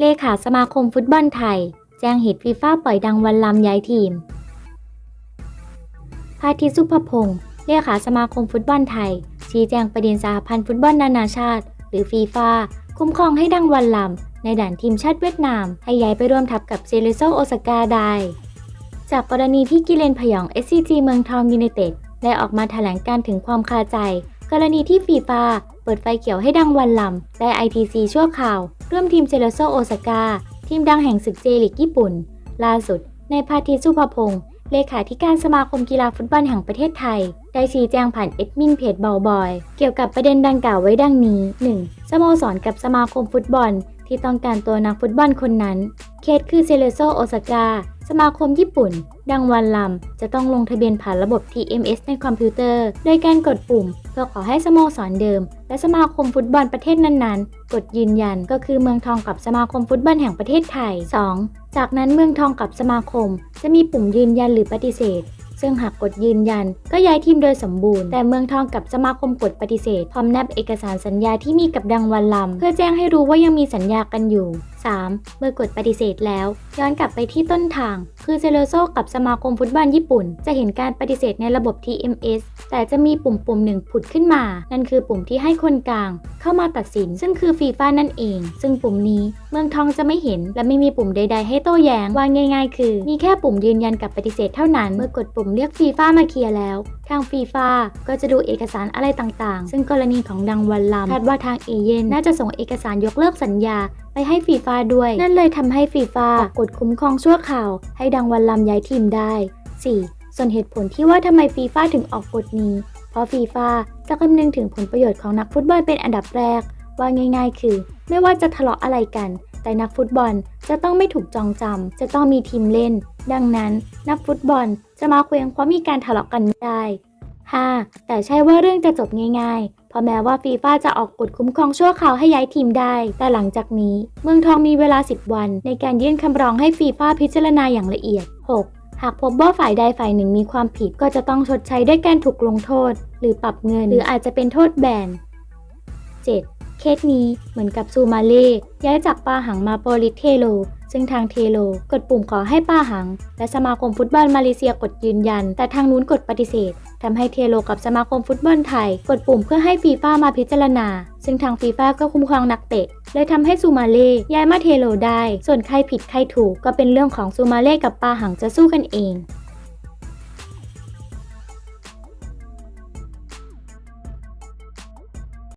เลขาสมาคมฟุตบอลไทย แจ้งเหตุฟีฟ่าปล่อยดังวันลำย้ายทีม พาทิตสุภพงศ์เลขาสมาคมฟุตบอลไทย ชี้แจงประเด็นสหพันธ์ฟุตบอลนานาชาติ หรือฟีฟ่าคุ้มครองให้ดังวันลำ ในด่านทีมชาติเวียดนาม ให้ย้ายไปร่วมทัพกับเซเลโซโอซาก้าได้ จากกรณีที่กิเลนพยอง SCG เมืองทองยูไนเต็ดได้ออกมาแถลงการถึงความคาใจ กรณีที่ฟีฟ่า เปิดไฟเขียวให้ดังวันลำและ ITC ชั่วคราว ร่วมทีมเซเลโซโอซาก้า ทีมดังแห่งศึกเจลิกญี่ปุ่น ล่าสุด ในพาทิสุภพงศ์เลขาธิการสมาคมกีฬาฟุตบอลแห่งประเทศไทย ได้ชี้แจงผ่านเอ็ดมินเพจเบาบอย เกี่ยวกับประเด็นดังกล่าวไว้ดังนี้ 1. สโมสรกับสมาคมฟุตบอล ที่ต้องการตัวนักฟุตบอลคนนั้น เคสคือเซเลโซโอซาก้า สมาคมญี่ปุ่น ดังวันลำจะต้องลงทะเบียนผ่านระบบ TMS ในคอมพิวเตอร์ โดยการกดปุ่ม เพื่อขอให้สโมสรเดิม และสมาคมฟุตบอลประเทศนั้นๆ กดยืนยันก็คือเมืองทองกับสมาคมฟุตบอลแห่งประเทศไทย 2. จากนั้นเมืองทองกับสมาคม จะมีปุ่มยืนยันหรือปฏิเสธซึ่งหากกดยืนยันก็ย้ายทีมโดยสมบูรณ์ แต่เมืองทองกับสมาคมกดปฏิเสธพร้อมแนบเอกสารสัญญาที่มีกับดังวันลำเพื่อแจ้งให้รู้ว่ายังมีสัญญากันอยู่ 3. เมื่อกดปฏิเสธแล้ว ย้อนกลับไปที่ต้นทาง คือเซเลโซกับสมาคมฟุตบอลญี่ปุ่น จะเห็นการปฏิเสธในระบบ TMS แต่จะมีปุ่มปุ่มหนึ่งผุดขึ้นมา นั่นคือปุ่มที่ให้คนกลาง เข้ามาตัดสิน ซึ่งคือฟีฟ่านั่นเอง ซึ่งปุ่มนี้เมืองทองจะไม่เห็น และไม่มีปุ่มใด ๆ ให้โต้แย้งว่าง่าย ๆ คือ มีแค่ปุ่มยืนยันกับปฏิเสธเท่านั้น เมื่อกดปุ่มเรียกฟีฟ่ามาเคลียร์แล้ว ทางฟีฟาก็จะดูเอกสารอะไรต่างๆ ซึ่งกรณีของดังวันลำคาดว่าทางเอเย่นน่าจะส่งเอกสารยกเลิกสัญญาไปให้ฟีฟาด้วย นั่นเลยทำให้ฟีฟาออกกฎคุ้มครองชั่วคราว ให้ดังวันลำย้ายทีมได้ 4. ส่วนเหตุผลที่ว่าทำไมฟีฟาถึงออกกฎนี้ เพราะฟีฟาจะคำนึงถึงผลประโยชน์ของนักฟุตบอลเป็นอันดับแรก ว่าง่าย ๆ คือ ไม่ว่าจะทะเลาะอะไรกัน แต่นักฟุตบอลจะต้องไม่ถูกจองจำจะต้องมีทีมเล่น ดังนั้น นักฟุตบอลจะมาเคว้งเพราะมีการทะเลาะกันไม่ได้ 5. แต่ใช่ว่าเรื่องจะจบง่ายๆ เพราะแม้ว่าฟีฟ่าจะออกกฎคุ้มครองชั่วคราวให้ย้ายทีมได้ แต่หลังจากนี้ เมืองทองมีเวลา 10 วัน ในการยื่นคำร้องให้ฟีฟ่าพิจารณาอย่างละเอียด 6. หากพบว่าฝ่ายใดฝ่ายหนึ่งมีความผิดก็จะต้องชดใช้ด้วยการถูกลงโทษ หรือปรับเงิน หรืออาจจะเป็นโทษแบน 7. เคสนี้เหมือนกับซูมาเล่ย้ายจากปาหังมาโปลิเทโล ซึ่งทางเทโล กดปุ่มขอให้ป้าหัง และสมาคมฟุตบอลมาเลเซียกดยืนยัน แต่ทางนู้นกดปฏิเสธทำให้เทโลกับสมาคมฟุตบอลไทย กดปุ่มเพื่อให้ฟีฟ่ามาพิจารณา ซึ่งทางฟีฟ่าก็คุ้มครองนักเตะเลยทำให้ซูมาเล่ย้ายมาเทโลได้ ส่วนใครผิดใครถูกก็เป็นเรื่องของซูมาเล่กับปาหังจะสู้กันเอง